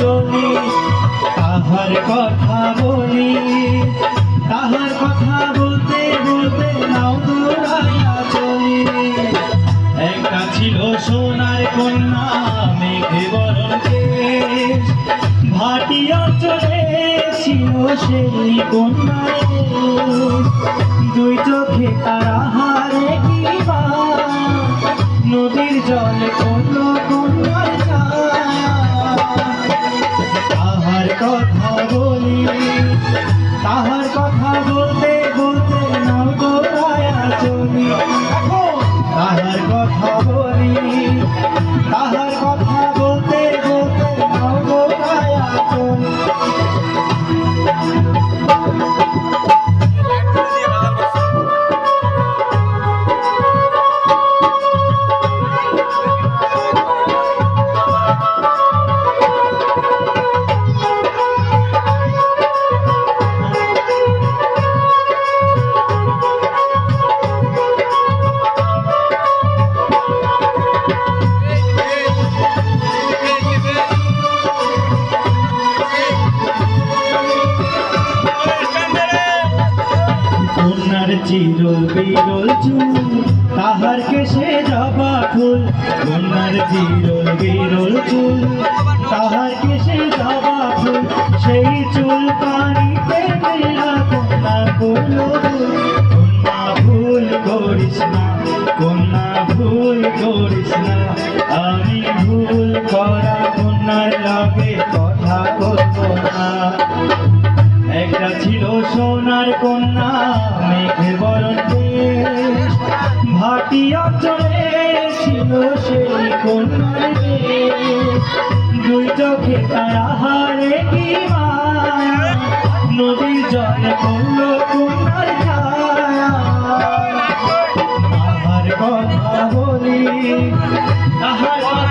চলি, তাহার কথা বলি, তাহার কথা বলতে বলতে নাও দৌড়াইয়া চলি একটা ছিল সোনার কন্যা, মেঘে বরণ কেশ ভাটি অঞ্চলে ছিল সেই কন্যার দেশ। দুই চোখে তারা হারে কিবা নদীর জলে তাহার কন্যার চির বিরল চুল, তাহার কেশে জবা ফুল কন্যার চির বিরল চুল, তাহার কেশে জবা ফুল, সেই চুল পানিতে মেলা কন্যা ভুল। কন্যা ভুল করিস না, কন্যা ভুল করিস না, আমি ভুল করা কন্যার লগে কথা বলব না একটা ছিল সোনার কন্যা ভাটি অঞ্চলে ছিল সেই কন্যার। দুই চোখে তারা হারে কি নদীর জলে করল কন্যার ছায়া। আমার কথা বলি, তাহার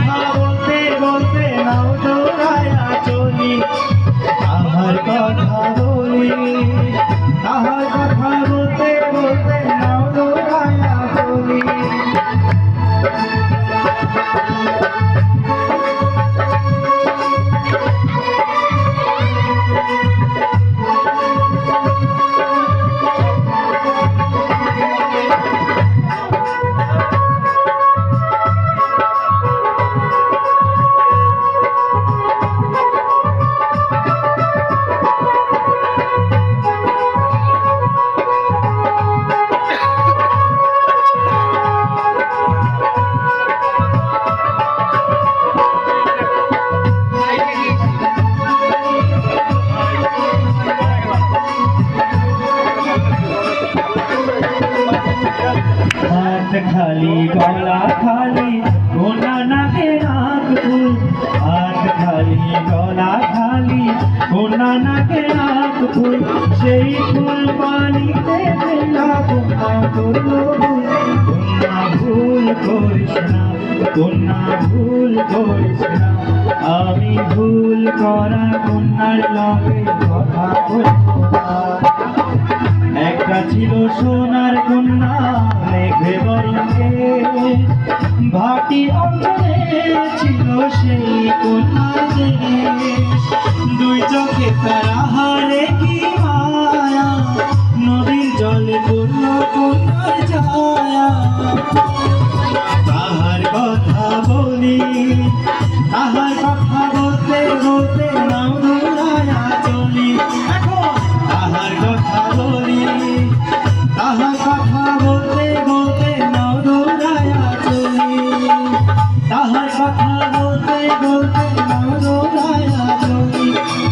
খালি গলা খালি, গোনা নাকে নাক ফুল। হাত খালি, গলা খালি, গোনা নাকে নাক ফুল। সেই ফুল পানিতে মেলা গোনা করল ভুল করিস না, গোনা ভুল করিস না। আমি ভুল করা কন্যার লগে কথা বলব একটা ছিল সোনার কন্যা ভাটি অঞ্চলে ছিল সেই কন্যার দেশ দুই চোখে তারা তাহার কথা বলতে বলতে দৌড়ায়া চলি